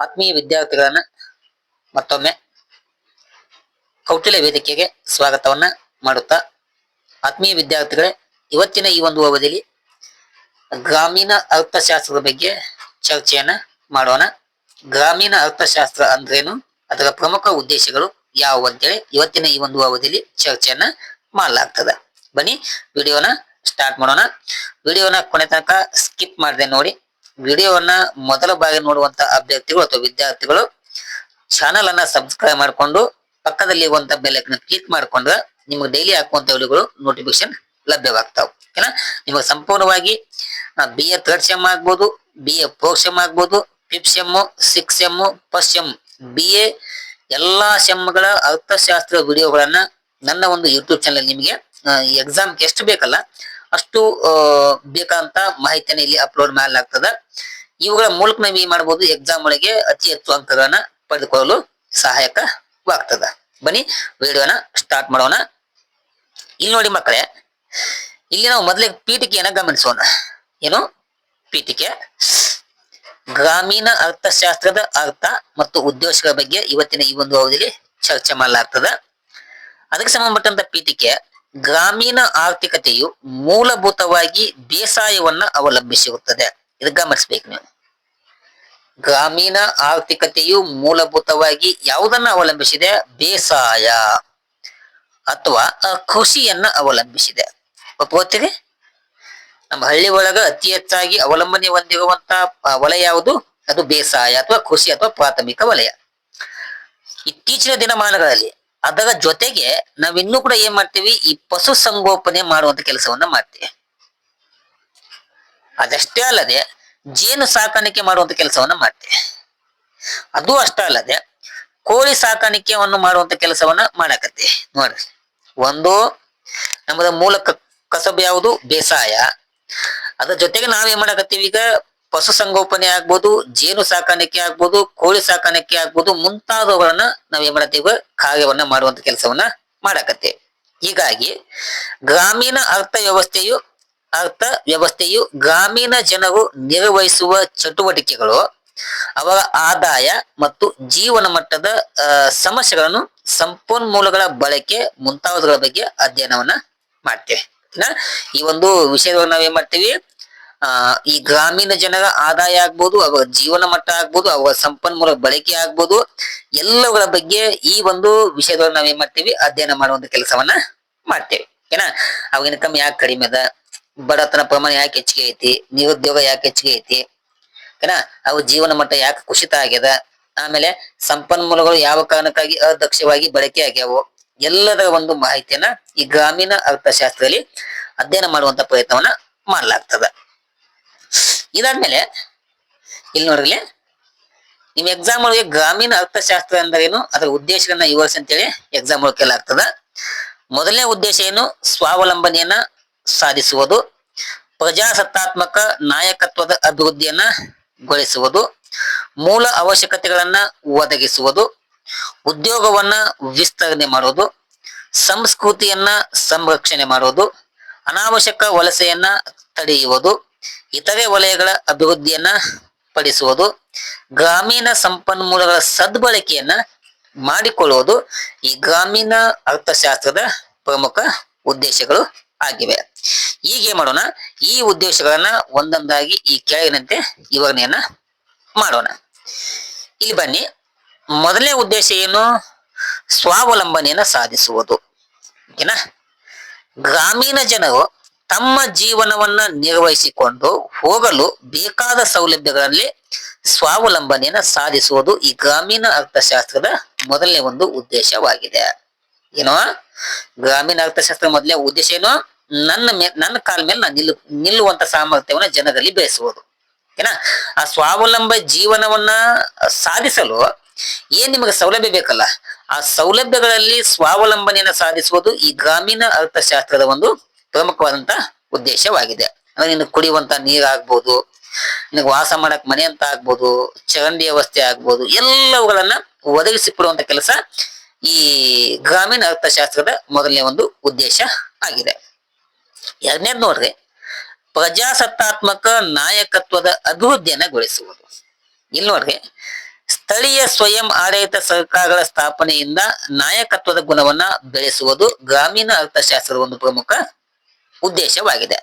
ಆತ್ಮೀಯ ವಿದ್ಯಾರ್ಥಿಗಳನ್ನ ಮತ್ತೊಮ್ಮೆ ಕೌಟಿಲ್ಯ ವೇದಿಕೆಗೆ ಸ್ವಾಗತವನ್ನ ಮಾಡುತ್ತಾ ಆತ್ಮೀಯ ವಿದ್ಯಾರ್ಥಿಗಳೇ, ಇವತ್ತಿನ ಈ ಒಂದು ಅವಧಿಯಲ್ಲಿ ಗ್ರಾಮೀಣ ಅರ್ಥಶಾಸ್ತ್ರದ ಬಗ್ಗೆ ಚರ್ಚೆಯನ್ನ ಮಾಡೋಣ. ಗ್ರಾಮೀಣ ಅರ್ಥಶಾಸ್ತ್ರ ಅಂದ್ರೇನು? ಅದರ ಪ್ರಮುಖ ಉದ್ದೇಶಗಳು ಯಾವುವು ಅಂತೇಳಿ ಇವತ್ತಿನ ಈ ಒಂದು ಅವಧಿಯಲ್ಲಿ ಚರ್ಚೆಯನ್ನ ಮಾಡಲಾಗ್ತದೆ. ಬನ್ನಿ, ವಿಡಿಯೋನ ಸ್ಟಾರ್ಟ್ ಮಾಡೋಣ. ವಿಡಿಯೋನ ಕೊನೆ ತನಕ ಸ್ಕಿಪ್ ಮಾಡದೆ ನೋಡಿ. ವಿಡಿಯೋವನ್ನ ಮೊದಲ ಬಾರಿ ನೋಡುವಂತ ಅಭ್ಯರ್ಥಿಗಳು ಅಥವಾ ವಿದ್ಯಾರ್ಥಿಗಳು ಚಾನಲ್ ಅನ್ನ ಸಬ್ಸ್ಕ್ರೈಬ್ ಮಾಡಿಕೊಂಡು ಪಕ್ಕದಲ್ಲಿ ಇರುವಂತ ಬೆಲ್ ಐಕನ್ ಕ್ಲಿಕ್ ಮಾಡಿಕೊಂಡ್ರೆ ನಿಮ್ಗೆ ಡೈಲಿ ಹಾಕುವಂತ ವಿಡಿಯೋಗಳು ನೋಟಿಫಿಕೇಶನ್ ಲಭ್ಯವಾಗ್ತಾವ. ಓಕೆನಾ ನಿಮಗೆ ಸಂಪೂರ್ಣವಾಗಿ ಬಿ ಎ ಥರ್ಡ್ ಸೆಮ್ ಆಗ್ಬೋದು ಬಿ ಎ ಫೋರ್ತ್ ಸೆಮ್ ಆಗ್ಬೋದು fifth sem six sem first sem B A ಎಲ್ಲಾ ಸೆಮ್ಗಳ ಅರ್ಥಶಾಸ್ತ್ರ ವಿಡಿಯೋಗಳನ್ನ ನನ್ನ ಒಂದು ಯೂಟ್ಯೂಬ್ ಚಾನಲ್ ನಿಮಗೆ ಎಕ್ಸಾಮ್ ಎಷ್ಟು ಬೇಕಲ್ಲ ಅಷ್ಟು ಆ, ಬೇಕಾದಂತ ಮಾಹಿತಿಯನ್ನು ಇಲ್ಲಿ ಅಪ್ಲೋಡ್ ಮಾಡಲಾಗ್ತದ. ಇವುಗಳ ಮೂಲಕ ನಾವು ಏನ್ ಮಾಡಬಹುದು ಎಕ್ಸಾಮ್ ಒಳಗೆ ಅತಿ ಹೆಚ್ಚು ಅಂಕಗಳನ್ನ ಪಡೆದುಕೊಳ್ಳಲು ಸಹಾಯಕವಾಗ್ತದ. ಬನ್ನಿ ವಿಡಿಯೋನ ಸ್ಟಾರ್ಟ್ ಮಾಡೋಣ. ಇಲ್ಲಿ ನೋಡಿ ಮಕ್ಕಳೇ ಇಲ್ಲಿ ನಾವು ಮೊದಲಿಗೆ ಪೀಠಿಕೆಯನ್ನ ಗಮನಿಸೋಣ. ಏನು? ಪೀಠಿಕೆ. ಗ್ರಾಮೀಣ ಅರ್ಥಶಾಸ್ತ್ರದ ಅರ್ಥ ಮತ್ತು ಉದ್ದೇಶಗಳ ಬಗ್ಗೆ ಇವತ್ತಿನ ಈ ಒಂದು ಅವಧಿಯಲ್ಲಿ ಚರ್ಚೆ ಮಾಡಲಾಗ್ತದ. ಅದಕ್ಕೆ ಸಂಬಂಧಪಟ್ಟಂತ ಪೀಠಿಕೆ ಗ್ರಾಮೀಣ ಆರ್ಥಿಕತೆಯು ಮೂಲಭೂತವಾಗಿ ಬೇಸಾಯವನ್ನ ಅವಲಂಬಿಸಿರುತ್ತದೆ. ಇದು ಗಮನಿಸ್ಬೇಕು ನೀವು. ಗ್ರಾಮೀಣ ಆರ್ಥಿಕತೆಯು ಮೂಲಭೂತವಾಗಿ ಯಾವುದನ್ನ ಅವಲಂಬಿಸಿದೆ? ಬೇಸಾಯ ಅಥವಾ ಕೃಷಿಯನ್ನ ಅವಲಂಬಿಸಿದೆ. ಒಪ್ಕೋತೀರಿ ನಮ್ಮ ಹಳ್ಳಿ ಒಳಗ ಅತಿ ಹೆಚ್ಚಾಗಿ ಅವಲಂಬನೆ ಹೊಂದಿರುವಂತ ವಲಯ ಯಾವುದು? ಅದು ಬೇಸಾಯ ಅಥವಾ ಕೃಷಿ ಅಥವಾ ಪ್ರಾಥಮಿಕ ವಲಯ. ಇತ್ತೀಚಿನ ದಿನಮಾನಗಳಲ್ಲಿ ಅದರ ಜೊತೆಗೆ ನಾವಿನ್ನೂ ಕೂಡ ಏನ್ ಮಾಡ್ತೀವಿ, ಈ ಪಶು ಸಂಗೋಪನೆ ಮಾಡುವಂತ ಕೆಲಸವನ್ನ ಮಾಡ್ತೀವಿ. ಅದಷ್ಟೇ ಅಲ್ಲದೆ, ಜೇನು ಸಾಕಾಣಿಕೆ ಮಾಡುವಂತ ಕೆಲಸವನ್ನ ಮಾಡ್ತೀವಿ. ಅದು ಅಷ್ಟೇ ಅಲ್ಲದೆ, ಕೋಳಿ ಸಾಕಾಣಿಕೆಯನ್ನು ಮಾಡುವಂತ ಕೆಲಸವನ್ನ ಮಾಡಕತ್ತಿ ನೋಡ್ರಿ, ಒಂದು ನಮ್ಮದ ಮೂಲ ಕಸಬ್ ಯಾವುದು? ಬೇಸಾಯ. ಅದ್ರ ಜೊತೆಗೆ ನಾವೇನ್ ಮಾಡಕತ್ತೀವಿ ಈಗ ಪಶು ಸಂಗೋಪನೆ ಆಗ್ಬೋದು, ಜೇನು ಸಾಕಾಣಿಕೆ ಆಗ್ಬೋದು, ಕೋಳಿ ಸಾಕಾಣಿಕೆ ಆಗ್ಬೋದು, ಮುಂತಾದವುಗಳನ್ನ ನಾವೇನ್ ಮಾಡತ್ತೀವಿ ಕಾರ್ಯವನ್ನ ಮಾಡುವಂತ ಕೆಲಸವನ್ನ ಮಾಡಕತ್ತೆ ಹೀಗಾಗಿ ಗ್ರಾಮೀಣ ಅರ್ಥ ವ್ಯವಸ್ಥೆಯು ಅರ್ಥ ವ್ಯವಸ್ಥೆಯು ಗ್ರಾಮೀಣ ಜನರು ನಿರ್ವಹಿಸುವ ಚಟುವಟಿಕೆಗಳು, ಅವರ ಆದಾಯ ಮತ್ತು ಜೀವನ ಮಟ್ಟದ ಸಮಸ್ಯೆಗಳನ್ನು ಸಂಪನ್ಮೂಲಗಳ ಬಳಕೆ ಮುಂತಾದವುಗಳ ಬಗ್ಗೆ ಅಧ್ಯಯನವನ್ನ ಮಾಡ್ತೇವೆ? ಈ ಒಂದು ವಿಷಯದೊಳಗೆ ನಾವೇನ್ ಮಾಡ್ತೀವಿ ಈ ಗ್ರಾಮೀಣ ಜನರ ಆದಾಯ ಆಗ್ಬೋದು, ಅವರ ಜೀವನ ಮಟ್ಟ ಆಗ್ಬೋದು, ಅವರ ಸಂಪನ್ಮೂಲ ಬಳಕೆ ಆಗ್ಬೋದು, ಎಲ್ಲವುಗಳ ಬಗ್ಗೆ ಈ ಒಂದು ವಿಷಯಗಳನ್ನ ನಾವೇನ್ ಮಾಡ್ತೀವಿ? ಅಧ್ಯಯನ ಮಾಡುವಂತ ಕೆಲಸವನ್ನ ಮಾಡ್ತೇವೆ. ಓಕೆನಾ ಅವಾಗ ಇನ್ಕಮ್ ಯಾಕೆ ಕಡಿಮೆ ಅದ? ಬಡತನ ಪ್ರಮಾಣ ಯಾಕೆ ಹೆಚ್ಚಿಗೆ ಐತಿ? ನಿರುದ್ಯೋಗ ಯಾಕೆ ಹೆಚ್ಚಿಗೆ ಐತಿ? ಓಕೆನಾ ಅವು ಜೀವನ ಮಟ್ಟ ಯಾಕೆ ಕುಸಿತ ಆಗ್ಯದ? ಆಮೇಲೆ ಸಂಪನ್ಮೂಲಗಳು ಯಾವ ಕಾರಣಕ್ಕಾಗಿ ಅದಕ್ಷವಾಗಿ ಬಳಕೆ ಆಗ್ಯಾವು? ಎಲ್ಲದರ ಒಂದು ಮಾಹಿತಿಯನ್ನ ಈ ಗ್ರಾಮೀಣ ಅರ್ಥಶಾಸ್ತ್ರದಲ್ಲಿ ಅಧ್ಯಯನ ಮಾಡುವಂತ ಪ್ರಯತ್ನವನ್ನ ಮಾಡಲಾಗ್ತದ. ಇದಾದ್ಮೇಲೆ, ಇಲ್ಲಿ ನೋಡ್ರಿ ನಿಮ್ ಎಕ್ಸಾಮ್ ಒಳಗೆ ಗ್ರಾಮೀಣ ಅರ್ಥಶಾಸ್ತ್ರ ಅಂದ್ರೇನು? ಅದರ ಉದ್ದೇಶಗಳನ್ನ ವಿವರಿಸಿ ಅಂತೇಳಿ ಎಕ್ಸಾಮ್ ಒಳಗೆ ಕೇಳಾಗ್ತದ ಮೊದಲನೇ ಉದ್ದೇಶ ಏನು? ಸ್ವಾವಲಂಬನೆಯನ್ನ ಸಾಧಿಸುವುದು, ಪ್ರಜಾಸತ್ತಾತ್ಮಕ ನಾಯಕತ್ವದ ಅಭಿವೃದ್ಧಿಯನ್ನ ಗೊಳಿಸುವುದು, ಮೂಲ ಅವಶ್ಯಕತೆಗಳನ್ನ ಒದಗಿಸುವುದು, ಉದ್ಯೋಗವನ್ನ ವಿಸ್ತರಣೆ ಮಾಡುವುದು, ಸಂಸ್ಕೃತಿಯನ್ನ ಸಂರಕ್ಷಣೆ ಮಾಡುವುದು, ಅನಾವಶ್ಯಕ ವಲಸೆಯನ್ನ ತಡೆಯುವುದು ಇತರೆ ವಲಯಗಳ ಅಭಿವೃದ್ಧಿಯನ್ನ ಪಡಿಸುವುದು, ಗ್ರಾಮೀಣ ಸಂಪನ್ಮೂಲಗಳ ಸದ್ಬಳಕೆಯನ್ನ ಮಾಡಿಕೊಳ್ಳುವುದು ಈ ಗ್ರಾಮೀಣ ಅರ್ಥಶಾಸ್ತ್ರದ ಪ್ರಮುಖ ಉದ್ದೇಶಗಳು ಆಗಿವೆ. ಹೀಗೆ ಮಾಡೋಣ. ಈ ಉದ್ದೇಶಗಳನ್ನ ಒಂದೊಂದಾಗಿ ಈ ಕೆಳಗಿನಂತೆ ವಿವರಣೆಯನ್ನ ಮಾಡೋಣ. ಇಲ್ಲಿ ಬನ್ನಿ. ಮೊದಲನೇ ಉದ್ದೇಶ ಏನು? ಸ್ವಾವಲಂಬನೆಯನ್ನ ಸಾಧಿಸುವುದು. ಓಕೆನಾ? ಗ್ರಾಮೀಣ ಜನರು ತಮ್ಮ ಜೀವನವನ್ನ ನಿರ್ವಹಿಸಿಕೊಂಡು ಹೋಗಲು ಬೇಕಾದ ಸೌಲಭ್ಯಗಳಲ್ಲಿ ಸ್ವಾವಲಂಬನೆಯನ್ನ ಸಾಧಿಸುವುದು ಈ ಗ್ರಾಮೀಣ ಅರ್ಥಶಾಸ್ತ್ರದ ಮೊದಲನೇ ಒಂದು ಉದ್ದೇಶವಾಗಿದೆ. ಏನೋ? ಗ್ರಾಮೀಣ ಅರ್ಥಶಾಸ್ತ್ರ ಮೊದಲನೇ ಉದ್ದೇಶ ಏನು? ನನ್ನ ಮೇ, ನನ್ನ ಕಾಲ ಮೇಲೆ ನಾನು ನಿಲ್ಲು, ನಿಲ್ಲುವಂತ ಸಾಮರ್ಥ್ಯವನ್ನ ಜನರಲ್ಲಿ ಬೆಳೆಸುವುದು. ಏನ? ಆ ಸ್ವಾವಲಂಬ ಜೀವನವನ್ನ ಸಾಧಿಸಲು ಏನ್ ನಿಮಗೆ ಸೌಲಭ್ಯ ಬೇಕಲ್ಲ? ಆ ಸೌಲಭ್ಯಗಳಲ್ಲಿ ಸ್ವಾವಲಂಬನೆಯನ್ನ ಸಾಧಿಸುವುದು ಈ ಗ್ರಾಮೀಣ ಅರ್ಥಶಾಸ್ತ್ರದ ಒಂದು ಪ್ರಮುಖವಾದಂತ ಉದ್ದೇಶವಾಗಿದೆ. ಅಂದ್ರೆ ನಿನಗೆ ಕುಡಿಯುವಂತ ನೀರ್ ಆಗ್ಬೋದು ನಿನಗೆ ವಾಸ ಮಾಡಕ್ ಮನೆ ಅಂತ ಆಗ್ಬೋದು, ಚರಂಡಿ ವ್ಯವಸ್ಥೆ ಆಗ್ಬೋದು, ಎಲ್ಲವುಗಳನ್ನ ಒದಗಿಸಿಕೊಡುವಂತ ಕೆಲಸ ಈ ಗ್ರಾಮೀಣ ಅರ್ಥಶಾಸ್ತ್ರದ ಮೊದಲನೇ ಒಂದು ಉದ್ದೇಶ ಆಗಿದೆ. ಎರಡನೇದ್ ನೋಡ್ರಿ, ಪ್ರಜಾಸತ್ತಾತ್ಮಕ ನಾಯಕತ್ವದ ಅಭಿವೃದ್ಧಿಯನ್ನ ಗೊಳಿಸುವುದು. ಇಲ್ಲಿ ನೋಡ್ರಿ, ಸ್ಥಳೀಯ ಸ್ವಯಂ ಆಡಳಿತ ಸರ್ಕಾರಗಳ ಸ್ಥಾಪನೆಯಿಂದ ನಾಯಕತ್ವದ ಗುಣವನ್ನ ಬೆಳೆಸುವುದು ಗ್ರಾಮೀಣ ಅರ್ಥಶಾಸ್ತ್ರದ ಒಂದು ಪ್ರಮುಖ ಉದ್ದೇಶವಾಗಿದೆ.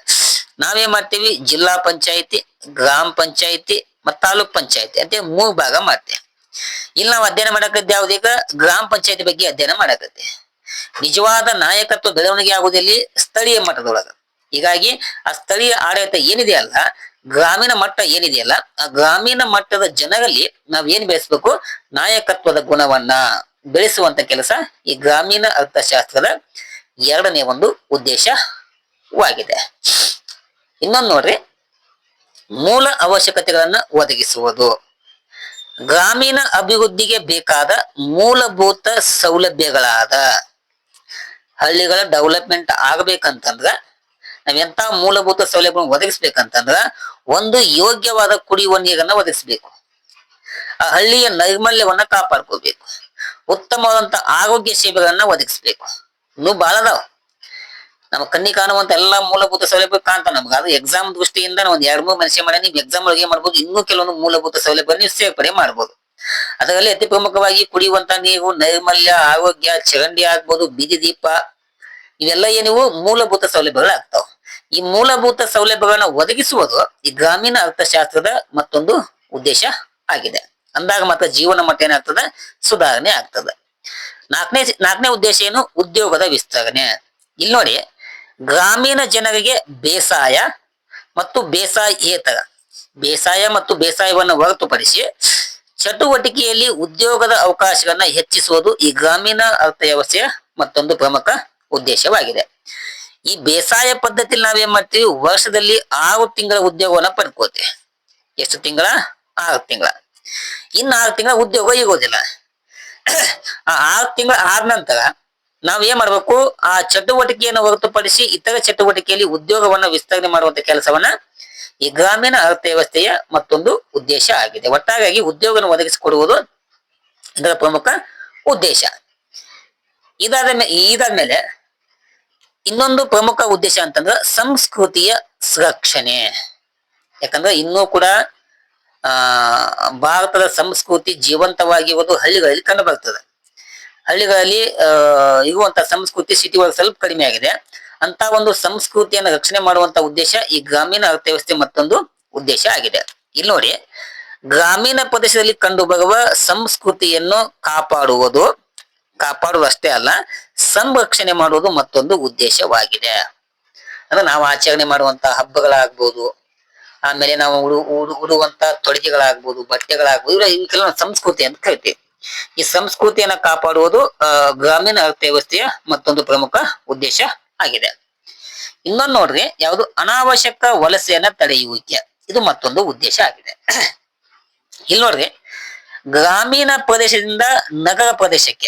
ನಾವೇನ್ ಮಾಡ್ತೀವಿ? ಜಿಲ್ಲಾ ಪಂಚಾಯಿತಿ, ಗ್ರಾಮ ಪಂಚಾಯಿತಿ ಮತ್ತು ತಾಲೂಕ್ ಪಂಚಾಯಿತಿ ಅಂತ ಮೂರ್ ಭಾಗ ಮಾಡ್ತೇವೆ. ಇಲ್ಲಿ ನಾವು ಅಧ್ಯಯನ ಮಾಡಕದ್ದು ಯಾವ್ದೀಗ ಗ್ರಾಮ ಪಂಚಾಯತಿ ಬಗ್ಗೆ ಅಧ್ಯಯನ ಮಾಡಕತ್ತೆ. ನಿಜವಾದ ನಾಯಕತ್ವ ಬೆಳವಣಿಗೆ ಆಗುವುದಲ್ಲಿ ಸ್ಥಳೀಯ ಮಟ್ಟದೊಳಗ. ಹೀಗಾಗಿ ಆ ಸ್ಥಳೀಯ ಆಡಳಿತ ಏನಿದೆಯಲ್ಲ ಗ್ರಾಮೀಣ ಮಟ್ಟ ಏನಿದೆಯಲ್ಲ ಆ ಗ್ರಾಮೀಣ ಮಟ್ಟದ ಜನರಲ್ಲಿ ನಾವ್ ಏನ್ ಬೆಳೆಸ್ಬೇಕು? ನಾಯಕತ್ವದ ಗುಣವನ್ನ ಬೆಳೆಸುವಂತ ಕೆಲಸ ಈ ಗ್ರಾಮೀಣ ಅರ್ಥಶಾಸ್ತ್ರದ ಎರಡನೇ ಒಂದು ಉದ್ದೇಶವಾಗಿದೆ ಇನ್ನೊಂದು ನೋಡ್ರಿ. ಮೂಲ ಅವಶ್ಯಕತೆಗಳನ್ನ ಒದಗಿಸುವುದು. ಗ್ರಾಮೀಣ ಅಭಿವೃದ್ಧಿಗೆ ಬೇಕಾದ ಮೂಲಭೂತ ಸೌಲಭ್ಯಗಳಾದ ಹಳ್ಳಿಗಳ ಡೆವಲಪ್ಮೆಂಟ್ ಆಗ್ಬೇಕಂತಂದ್ರ, ನಾವ್ ಎಂತ ಮೂಲಭೂತ ಸೌಲಭ್ಯ ಒದಗಿಸ್ಬೇಕಂತಂದ್ರ, ಒಂದು ಯೋಗ್ಯವಾದ ಕುಡಿಯುವ ನೀರನ್ನ ಒದಗಿಸ್ಬೇಕು. ಆ ಹಳ್ಳಿಯ ನೈರ್ಮಲ್ಯವನ್ನ ಕಾಪಾಡ್ಕೋಬೇಕು. ಉತ್ತಮವಾದಂತ ಆರೋಗ್ಯ ಸೇವೆಗಳನ್ನ ಒದಗಿಸ್ಬೇಕು. ಇನ್ನು ಬಹಳ ನಮ್ಮ ಕಣ್ಣಿ ಕಾಣುವಂತ ಎಲ್ಲಾ ಮೂಲಭೂತ ಸೌಲಭ್ಯ ಕಾಣ್ತಾವ ನಮ್ಗೆ. ಅದು ಎಕ್ಸಾಮ್ ದೃಷ್ಟಿಯಿಂದ ಒಂದ್ ಎರಡ್ ಮೂರು ಮನುಷ್ಯ ಮಾಡಿ ನೀವು ಎಕ್ಸಾಮ್ ಒಳಗೆ ಮಾಡ್ಬೋದು, ಇನ್ನೂ ಕೆಲವೊಂದು ಮೂಲಭೂತ ಸೌಲಭ್ಯ ನೀವು ಸೇರ್ಪಡೆ ಮಾಡ್ಬೋದು. ಅದರಲ್ಲಿ ಅತಿ ಪ್ರಮುಖವಾಗಿ ಕುಡಿಯುವಂತ ನೀವು ನೈರ್ಮಲ್ಯ, ಆರೋಗ್ಯ, ಚರಂಡಿ ಆಗ್ಬೋದು, ಬೀದಿ ದೀಪ, ಇವೆಲ್ಲ ಏನಿವು ಮೂಲಭೂತ ಸೌಲಭ್ಯಗಳಾಗ್ತಾವ. ಈ ಮೂಲಭೂತ ಸೌಲಭ್ಯಗಳನ್ನ ಒದಗಿಸುವುದು ಈ ಗ್ರಾಮೀಣ ಅರ್ಥಶಾಸ್ತ್ರದ ಮತ್ತೊಂದು ಉದ್ದೇಶ ಆಗಿದೆ. ಅಂದಾಗ ಮಾತ್ರ ಜೀವನ ಮಟ್ಟ ಏನಾಗ್ತದೆ? ಸುಧಾರಣೆ ಆಗ್ತದೆ. ನಾಲ್ಕನೇ ನಾಲ್ಕನೇ ಉದ್ದೇಶ ಏನು? ಉದ್ಯೋಗದ ವಿಸ್ತರಣೆ. ಇಲ್ಲಿ ನೋಡಿ ಗ್ರಾಮೀಣ ಜನರಿಗೆ ಬೇಸಾಯ ಮತ್ತು ಬೇಸಾಯೇತರ ಬೇಸಾಯ ಮತ್ತು ಬೇಸಾಯವನ್ನು ಹೊರತುಪಡಿಸಿ ಚಟುವಟಿಕೆಯಲ್ಲಿ ಉದ್ಯೋಗದ ಅವಕಾಶಗಳನ್ನ ಹೆಚ್ಚಿಸುವುದು ಈ ಗ್ರಾಮೀಣ ಅರ್ಥವ್ಯವಸ್ಥೆಯ ಮತ್ತೊಂದು ಪ್ರಮುಖ ಉದ್ದೇಶವಾಗಿದೆ. ಈ ಬೇಸಾಯ ಪದ್ಧತಿಯಲ್ಲಿ ನಾವೇನ್ ಮಾಡ್ತೀವಿ? ವರ್ಷದಲ್ಲಿ ಆರು ತಿಂಗಳ ಉದ್ಯೋಗವನ್ನು ಪಡ್ಕೋತೀವಿ ಎಷ್ಟು ತಿಂಗಳ? ಆರು ತಿಂಗಳ. ಇನ್ನು ಆರು ತಿಂಗಳ ಉದ್ಯೋಗ ಇರೋದಿಲ್ಲ ಆ ಆರು ತಿಂಗಳ ಆದ ನಂತರ ನಾವ್ ಏನ್ ಮಾಡ್ಬೇಕು? ಆ ಚಟುವಟಿಕೆಯನ್ನು ಹೊರತುಪಡಿಸಿ ಇತರ ಚಟುವಟಿಕೆಯಲ್ಲಿ ಉದ್ಯೋಗವನ್ನ ವಿಸ್ತರಣೆ ಮಾಡುವಂತ ಕೆಲಸವನ್ನ ಈ ಗ್ರಾಮೀಣ ಅರ್ಥವ್ಯವಸ್ಥೆಯ ಮತ್ತೊಂದು ಉದ್ದೇಶ ಆಗಿದೆ. ಒಟ್ಟಾಗಿ ಉದ್ಯೋಗವನ್ನು ಒದಗಿಸಿಕೊಡುವುದು ಇದರ ಪ್ರಮುಖ ಉದ್ದೇಶ. ಇದಾದ ಮೇಲೆ ಇದಾದ ಮೇಲೆ ಇನ್ನೊಂದು ಪ್ರಮುಖ ಉದ್ದೇಶ ಅಂತಂದ್ರೆ ಸಂಸ್ಕೃತಿಯ ಸಂರಕ್ಷಣೆ ಯಾಕಂದ್ರೆ ಇನ್ನೂ ಕೂಡ, ಆ, ಭಾರತದ ಸಂಸ್ಕೃತಿ ಜೀವಂತವಾಗಿರುವುದು ಹಳ್ಳಿಗಳಲ್ಲಿ ಕಂಡು ಬರ್ತದೆ. ಹಳ್ಳಿಗಳಲ್ಲಿ ಇರುವಂತ ಸಂಸ್ಕೃತಿ ಸಿಟಿ ಒಳಗೆ ಸ್ವಲ್ಪ ಕಡಿಮೆ ಆಗಿದೆ. ಅಂತ ಒಂದು ಸಂಸ್ಕೃತಿಯನ್ನು ರಕ್ಷಣೆ ಮಾಡುವಂತ ಉದ್ದೇಶ ಈ ಗ್ರಾಮೀಣ ಅರ್ಥವ್ಯವಸ್ಥೆ ಮತ್ತೊಂದು ಉದ್ದೇಶ ಆಗಿದೆ. ಇಲ್ಲಿ ನೋಡಿ, ಗ್ರಾಮೀಣ ಪ್ರದೇಶದಲ್ಲಿ ಕಂಡು ಬರುವ ಸಂಸ್ಕೃತಿಯನ್ನು ಕಾಪಾಡುವುದು ಕಾಪಾಡುವುದು ಅಷ್ಟೇ ಅಲ್ಲ, ಸಂರಕ್ಷಣೆ ಮಾಡುವುದು ಮತ್ತೊಂದು ಉದ್ದೇಶವಾಗಿದೆ. ಅಂದ್ರೆ ನಾವು ಆಚರಣೆ ಮಾಡುವಂತ ಹಬ್ಬಗಳಾಗ್ಬೋದು, ಆಮೇಲೆ ನಾವು ಉಡು ಉಡು, ಉಡುವಂತ ತೊಡುಗೆಗಳಾಗ್ಬೋದು, ಬಟ್ಟೆಗಳಾಗ್ಬೋದು ಇವಕ್ಕೆಲ್ಲ ಸಂಸ್ಕೃತಿ ಅಂತ ಕರಿತೀವಿ. ಈ ಸಂಸ್ಕೃತಿಯನ್ನ ಕಾಪಾಡುವುದು ಗ್ರಾಮೀಣ ಅರ್ಥವ್ಯವಸ್ಥೆಯ ಮತ್ತೊಂದು ಪ್ರಮುಖ ಉದ್ದೇಶ ಆಗಿದೆ. ಇನ್ನೊಂದು ನೋಡ್ರಿ, ಯಾವುದು ಅನಾವಶ್ಯಕ ವಲಸೆಯನ್ನ ತಡೆಯುವಿಕೆ. ಇದು ಮತ್ತೊಂದು ಉದ್ದೇಶ ಆಗಿದೆ. ಇಲ್ಲಿ ನೋಡ್ರಿ, ಗ್ರಾಮೀಣ ಪ್ರದೇಶದಿಂದ ನಗರ ಪ್ರದೇಶಕ್ಕೆ,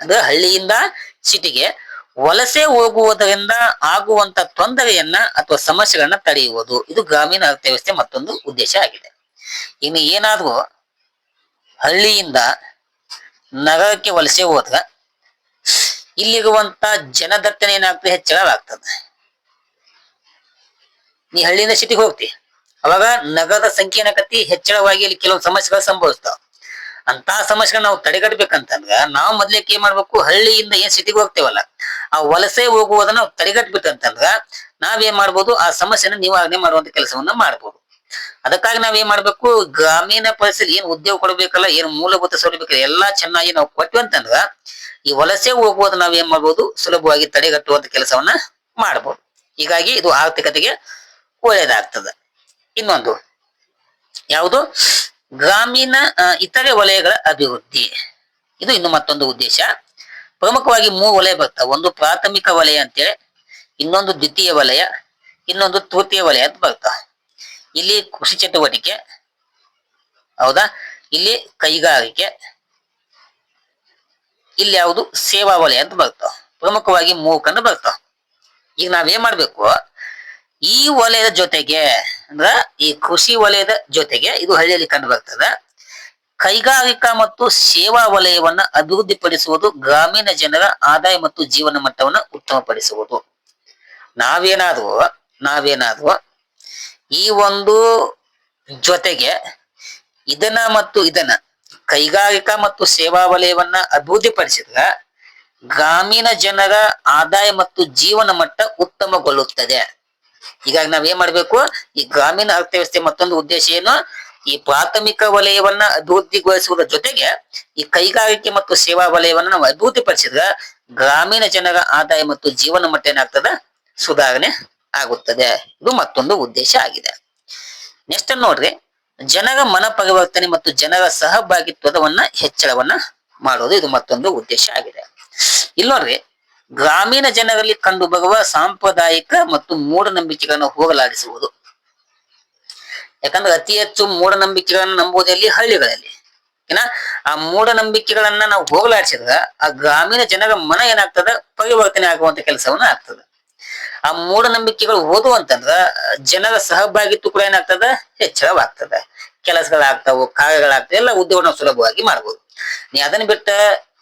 ಅಂದ್ರೆ ಹಳ್ಳಿಯಿಂದ ಸಿಟಿಗೆ ವಲಸೆ ಹೋಗುವುದರಿಂದ ಆಗುವಂತ ತೊಂದರೆಯನ್ನ ಅಥವಾ ಸಮಸ್ಯೆಗಳನ್ನ ತಡೆಯುವುದು. ಇದು ಗ್ರಾಮೀಣ ಅರ್ಥವ್ಯವಸ್ಥೆ ಮತ್ತೊಂದು ಉದ್ದೇಶ ಆಗಿದೆ. ಇನ್ನು ಏನಾದ್ರೂ ಹಳ್ಳಿಯಿಂದ ನಗರಕ್ಕೆ ವಲಸೆ ಹೋದ್ರ ಇಲ್ಲಿರುವಂತ ಜನದಟ್ಟಣೆ ಏನಾಗ್ತದೆ ಹೆಚ್ಚಳವಾಗ್ತದೆ. ನೀ ಹಳ್ಳಿಯಿಂದ ಸಿಟಿಗೆ ಹೋಗ್ತಿ. ಅವಾಗ ನಗರದ ಸಂಖ್ಯೆ ಏನಾಗತಿ ಹೆಚ್ಚಳವಾಗಿ ಇಲ್ಲಿ ಕೆಲವು ಸಮಸ್ಯೆಗಳು ಸಂಭವಿಸ್ತಾವ. ಅಂತ ಸಮಸ್ಯೆಗಳನ್ನ ನಾವು ತಡೆಗಟ್ಬೇಕಂತಂದ್ರ ನಾವು ಮೊದ್ಲೇಕ್ ಏನ್ ಮಾಡ್ಬೇಕು, ಹಳ್ಳಿಯಿಂದ ಏನ್ ಸಿಟಿಗೆ ಹೋಗ್ತೇವಲ್ಲ, ಆ ವಲಸೆ ಹೋಗುವುದನ್ನ ನಾವು ತಡೆಗಟ್ಬೇಕಂತಂದ್ರ ನಾವೇನ್ ಮಾಡ್ಬೋದು, ಆ ಸಮಸ್ಯೆನ ನಿವಾರಣೆ ಮಾಡುವಂತ ಕೆಲಸವನ್ನ ಮಾಡ್ಬೋದು. ಅದಕ್ಕಾಗಿ ನಾವ್ ಏನ್ ಮಾಡ್ಬೇಕು? ಗ್ರಾಮೀಣ ಪರಿಸರ ಏನ್ ಉದ್ಯೋಗ ಕೊಡ್ಬೇಕಲ್ಲ, ಏನ್ ಮೂಲಭೂತ ಸೌಲಭ್ಯ ಎಲ್ಲಾ ಚೆನ್ನಾಗಿ ನಾವು ಕೊಟ್ವಿ ಅಂತಂದ್ರ, ಈ ವಲಸೆ ಹೋಗ್ಬೋದು ನಾವ್ ಏನ್ ಮಾಡ್ಬೋದು? ಸುಲಭವಾಗಿ ತಡೆಗಟ್ಟುವಂತ ಕೆಲಸವನ್ನ ಮಾಡ್ಬೋದು. ಹೀಗಾಗಿ ಇದು ಆರ್ಥಿಕತೆಗೆ ಒಳ್ಳೇದಾಗ್ತದೆ. ಇನ್ನೊಂದು, ಯಾವುದು? ಗ್ರಾಮೀಣ ಇತರೆ ವಲಯಗಳ ಅಭಿವೃದ್ಧಿ. ಇದು ಇನ್ನು ಮತ್ತೊಂದು ಉದ್ದೇಶ. ಪ್ರಮುಖವಾಗಿ ಮೂರು ವಲಯ ಬರ್ತಾವ. ಒಂದು ಪ್ರಾಥಮಿಕ ವಲಯ ಅಂತೇಳಿ, ಇನ್ನೊಂದು ದ್ವಿತೀಯ ವಲಯ, ಇನ್ನೊಂದು ತೃತೀಯ ವಲಯ ಅಂತ ಬರ್ತಾವ. ಇಲ್ಲಿ ಕೃಷಿ ಚಟುವಟಿಕೆ, ಹೌದಾ? ಇಲ್ಲಿ ಕೈಗಾರಿಕೆ, ಇಲ್ಲಿ ಯಾವುದು? ಸೇವಾ ವಲಯ ಅಂತ ಬರ್ತಾವ ಪ್ರಮುಖವಾಗಿ ಕಂಡು ಬರ್ತಾವ ಈಗ ನಾವೇನ್ ಮಾಡ್ಬೇಕು? ಈ ವಲಯದ ಜೊತೆಗೆ, ಅಂದ್ರ ಈ ಕೃಷಿ ವಲಯದ ಜೊತೆಗೆ ಇದು ಹಳ್ಳಿಯಲ್ಲಿ ಕಂಡು ಬರ್ತದೆ. ಕೈಗಾರಿಕಾ ಮತ್ತು ಸೇವಾ ವಲಯವನ್ನ ಅಭಿವೃದ್ಧಿಪಡಿಸುವುದು ಗ್ರಾಮೀಣ ಜನರ ಆದಾಯ ಮತ್ತು ಜೀವನ ಮಟ್ಟವನ್ನ ಉತ್ತಮಪಡಿಸುವುದು. ನಾವೇನಾದ್ರೂ ನಾವೇನಾದ್ರೂ ಈ ಒಂದು ಜೊತೆಗೆ ಇದನ್ನ ಮತ್ತು ಇದನ್ನ ಕೈಗಾರಿಕಾ ಮತ್ತು ಸೇವಾ ವಲಯವನ್ನ ಅಭಿವೃದ್ಧಿಪಡಿಸಿದ್ರ ಗ್ರಾಮೀಣ ಜನರ ಆದಾಯ ಮತ್ತು ಜೀವನ ಮಟ್ಟ ಉತ್ತಮಗೊಳ್ಳುತ್ತದೆ. ಹೀಗಾಗಿ ನಾವ್ ಏನ್ ಮಾಡ್ಬೇಕು? ಈ ಗ್ರಾಮೀಣ ಅರ್ಥವ್ಯವಸ್ಥೆ ಮತ್ತೊಂದು ಉದ್ದೇಶ ಏನು? ಈ ಪ್ರಾಥಮಿಕ ವಲಯವನ್ನ ಅಭಿವೃದ್ಧಿಗೊಳಿಸುವುದರ ಜೊತೆಗೆ ಈ ಕೈಗಾರಿಕೆ ಮತ್ತು ಸೇವಾ ವಲಯವನ್ನ ನಾವು ಅಭಿವೃದ್ಧಿಪಡಿಸಿದ್ರ ಗ್ರಾಮೀಣ ಜನರ ಆದಾಯ ಮತ್ತು ಜೀವನ ಮಟ್ಟ ಏನಾಗ್ತದ? ಸುಧಾರಣೆ ಆಗುತ್ತದೆ. ಇದು ಮತ್ತೊಂದು ಉದ್ದೇಶ ಆಗಿದೆ. ನೆಕ್ಸ್ಟ್ ನೋಡ್ರಿ. ಜನರ ಮನ ಪರಿವರ್ತನೆ ಮತ್ತು ಜನರ ಸಹಭಾಗಿತ್ವದವನ್ನ ಹೆಚ್ಚಳವನ್ನ ಮಾಡೋದು ಇದು ಮತ್ತೊಂದು ಉದ್ದೇಶ ಆಗಿದೆ. ಇಲ್ಲಿ ನೋಡ್ರಿ. ಗ್ರಾಮೀಣ ಜನರಲ್ಲಿ ಕಂಡು ಬರುವ ಸಾಂಪ್ರದಾಯಿಕ ಮತ್ತು ಮೂಢನಂಬಿಕೆಗಳನ್ನು ಹೋಗಲಾಡಿಸುವುದು. ಯಾಕಂದ್ರೆ ಅತಿ ಹೆಚ್ಚು ಮೂಢನಂಬಿಕೆಗಳನ್ನು ನಂಬುವುದಲ್ಲಿ ಹಳ್ಳಿಗಳಲ್ಲಿ. ಏನ? ಆ ಮೂಢನಂಬಿಕೆಗಳನ್ನ ನಾವು ಹೋಗಲಾಡಿಸಿದ್ರ ಆ ಗ್ರಾಮೀಣ ಜನರ ಮನ ಏನಾಗ್ತದ? ಪರಿವರ್ತನೆ ಆಗುವಂತ ಕೆಲಸವನ್ನ ಆಗ್ತದ. ಆ ಮೂಢನಂಬಿಕೆಗಳು ಓದು ಅಂತಂದ್ರ ಜನರ ಸಹಭಾಗಿತ್ವ ಕೂಡ ಏನಾಗ್ತದ? ಹೆಚ್ಚಳವಾಗ್ತದ. ಕೆಲಸಗಳಾಗ್ತಾವು, ಕಾರ್ಯಗಳಾಗ್ತಾವ, ಎಲ್ಲ ಉದ್ಯೋಗ ಸುಲಭವಾಗಿ ಮಾಡ್ಬೋದು. ನೀ ಅದನ್ನ ಬಿಟ್ಟ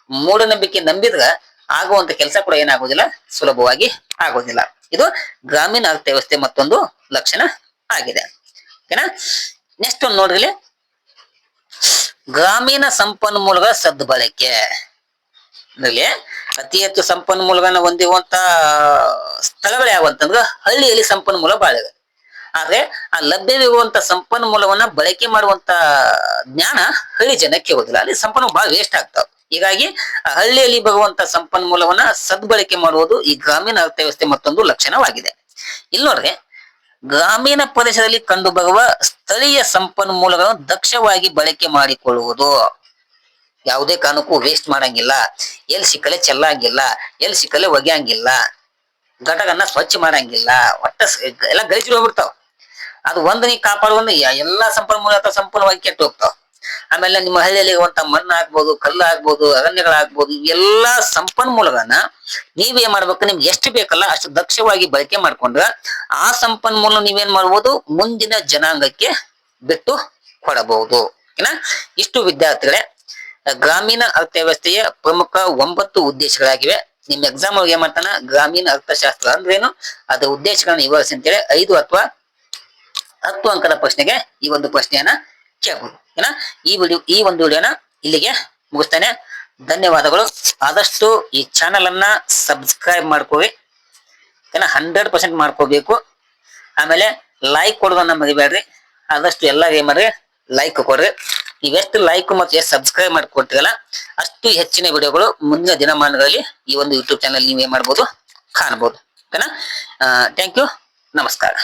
ಮೂಢನಂಬಿಕೆ ನಂಬಿದ್ರ ಆಗುವಂತ ಕೆಲಸ ಕೂಡ ಏನಾಗೋದಿಲ್ಲ, ಸುಲಭವಾಗಿ ಆಗೋದಿಲ್ಲ. ಇದು ಗ್ರಾಮೀಣ ಅರ್ಥವ್ಯವಸ್ಥೆ ಮತ್ತೊಂದು ಲಕ್ಷಣ ಆಗಿದೆ. ಓಕೆನಾ? ನೆಕ್ಸ್ಟ್ ಒಂದು ನೋಡ್ರಿ. ಗ್ರಾಮೀಣ ಸಂಪನ್ಮೂಲಗಳ ಸದ್ಬಳಕೆ. ಇಲ್ಲಿ ಅತಿ ಹೆಚ್ಚು ಸಂಪನ್ಮೂಲಗಳನ್ನ ಹೊಂದಿರುವಂತ, ಸ್ಥಳಗಳು ಯಾವಂತಂದ್ರ ಹಳ್ಳಿಯಲ್ಲಿ ಸಂಪನ್ಮೂಲ ಬಹಳ ಇದೆ. ಆದ್ರೆ ಆ ಲಭ್ಯವಿರುವಂತ ಸಂಪನ್ಮೂಲವನ್ನ ಬಳಕೆ ಮಾಡುವಂತ ಜ್ಞಾನ ಹಳ್ಳಿ ಜನಕ್ಕೆ ಇರುವುದಿಲ್ಲ ಅಲ್ಲಿ ಸಂಪನ್ಮೂಲ ಬಹಳ ವೇಸ್ಟ್ ಆಗ್ತಾವ. ಹೀಗಾಗಿ ಹಳ್ಳಿಯಲ್ಲಿ ಬರುವಂತ ಸಂಪನ್ಮೂಲವನ್ನ ಸದ್ಬಳಕೆ ಮಾಡುವುದು ಈ ಗ್ರಾಮೀಣ ಅರ್ಥವ್ಯವಸ್ಥೆ ಮತ್ತೊಂದು ಲಕ್ಷಣವಾಗಿದೆ. ಇಲ್ಲಿ ನೋಡ್ರಿ, ಗ್ರಾಮೀಣ ಪ್ರದೇಶದಲ್ಲಿ ಕಂಡುಬರುವ ಸ್ಥಳೀಯ ಸಂಪನ್ಮೂಲಗಳನ್ನು ದಕ್ಷವಾಗಿ ಬಳಕೆ ಮಾಡಿಕೊಳ್ಳುವುದು. ಯಾವುದೇ ಕಾರಣಕ್ಕೂ ವೇಸ್ಟ್ ಮಾಡಂಗಿಲ್ಲ. ಎಲ್ಲಿ ಸಿಕ್ಕಲೆ ಚೆಲ್ಲಂಗಿಲ್ಲ ಎಲ್ಲಿ ಸಿಕ್ಕಲೆ ಒಗ್ಯಂಗಿಲ್ಲ. ಘಟಕನ್ನ ಸ್ವಚ್ಛ ಮಾಡಂಗಿಲ್ಲ. ಒಟ್ಟ ಎಲ್ಲ ಗಲೀಜು ಹೋಗ್ಬಿಡ್ತಾವ. ಅದು ಒಂದು ನೀ ಕಾಪಾಡುವಂದ್ರೆ ಒಂದು ಎಲ್ಲಾ ಸಂಪನ್ಮೂಲ ಅಥವಾ ಸಂಪೂರ್ಣವಾಗಿ ಕೆಟ್ಟು ಹೋಗ್ತಾವ. ಆಮೇಲೆ ನಿಮ್ಮ ಹಳ್ಳಿಯಲ್ಲಿ ಇರುವಂತ ಮಣ್ಣು ಹಾಕ್ಬೋದು ಕಲ್ಲು ಹಾಕ್ಬೋದು ಅರಣ್ಯಗಳಾಗ್ಬೋದು ಎಲ್ಲಾ ಸಂಪನ್ಮೂಲಗಳನ್ನ ನೀವೇನ್ ಮಾಡ್ಬೇಕು. ನಿಮ್ಗೆ ಎಷ್ಟು ಬೇಕಲ್ಲ ಅಷ್ಟು ದಕ್ಷವಾಗಿ ಬಳಕೆ ಮಾಡ್ಕೊಂಡ್ರ ಆ ಸಂಪನ್ಮೂಲ ನೀವೇನ್ ಮಾಡ್ಬೋದು ಮುಂದಿನ ಜನಾಂಗಕ್ಕೆ ಬಿಟ್ಟು ಕೊಡಬಹುದು. ಏನ? ಇಷ್ಟು ವಿದ್ಯಾರ್ಥಿಗಳೇ ಗ್ರಾಮೀಣ ಅರ್ಥವ್ಯವಸ್ಥೆಯ ಪ್ರಮುಖ ಒಂಬತ್ತು ಉದ್ದೇಶಗಳಾಗಿವೆ. ನಿಮ್ ಎಕ್ಸಾಮ್ ಒಳಗೆ ಮಾಡ್ತಾನ? ಗ್ರಾಮೀಣ ಅರ್ಥಶಾಸ್ತ್ರ ಅಂದ್ರೇನು? ಅದರ ಉದ್ದೇಶಗಳನ್ನ ವಿವರಿಸಿ ಅಂತೇಳಿ ಐದು ಅಥವಾ ಹತ್ತು ಅಂಕದ ಪ್ರಶ್ನೆಗೆ ಈ ಒಂದು ಪ್ರಶ್ನೆಯನ್ನ ಕೇಳಬಹುದು ಏನ? ಈ ವಿಡಿಯೋ, ಈ ಒಂದು ವಿಡಿಯೋನ ಇಲ್ಲಿಗೆ ಮುಗಿಸ್ತೇನೆ. ಧನ್ಯವಾದಗಳು. ಆದಷ್ಟು ಈ ಚಾನಲ್ ಅನ್ನ ಸಬ್ಸ್ಕ್ರೈಬ್ ಮಾಡ್ಕೋವಿ ಏನ? ಹಂಡ್ರೆಡ್ ಪರ್ಸೆಂಟ್ ಮಾಡ್ಕೋಬೇಕು. ಆಮೇಲೆ ಲೈಕ್ ಕೊಡೋದನ್ನ ಮರಿಬೇಡ್ರಿ. ಆದಷ್ಟು ಎಲ್ಲ ಏನ್ ಮಾಡ್ರಿ? ಲೈಕ್ ಕೊಡ್ರಿ. ನೀವೆಷ್ಟು ಲೈಕ್ ಮತ್ತು ಎಷ್ಟು ಸಬ್ಸ್ಕ್ರೈಬ್ ಮಾಡಿಕೊಡ್ತೀವಲ್ಲ ಅಷ್ಟು ಹೆಚ್ಚಿನ ವಿಡಿಯೋಗಳು ಮುಂದಿನ ದಿನಮಾನಗಳಲ್ಲಿ ಈ ಒಂದು ಯೂಟ್ಯೂಬ್ ಚಾನಲ್ ನೀವೇ ಮಾಡ್ಬೋದು, ಕಾಣ್ಬೋದು. ಓಕೆನಾ ಥ್ಯಾಂಕ್ ಯು ನಮಸ್ಕಾರ.